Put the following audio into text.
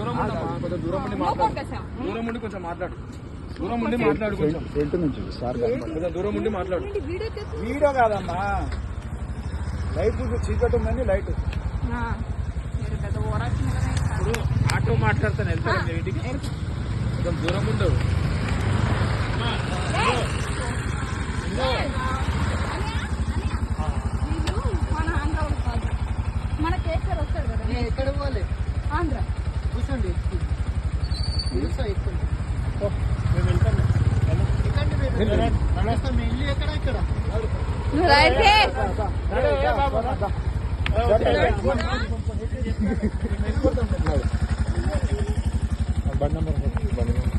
దూరం ఉండి కొంచెం మాట్లాడు. దూరం ఉండి మాట్లాడు. కొంచెం. ఫ్రంట్ నుంచి సార్ కొంచెం దూరం ఉండి మాట్లాడు. వీడియో చేస్తు వీడియో కాదమ్మా. లైట్ చీకటి ఉందని లైట్. ఇప్పుడు ఆటో మాట్లాడతాను వెళ్తాను మీ ఇంటికి. కొంచెం దూరం ఉండవు మన కేసీఆర్ వస్తాడు కదా. ఎక్కడ పోవాలి? ఆంధ్ర. కూర్చోండి. ఇల్లు ఎక్కడ ఇక్కడ? బండి నెంబర్.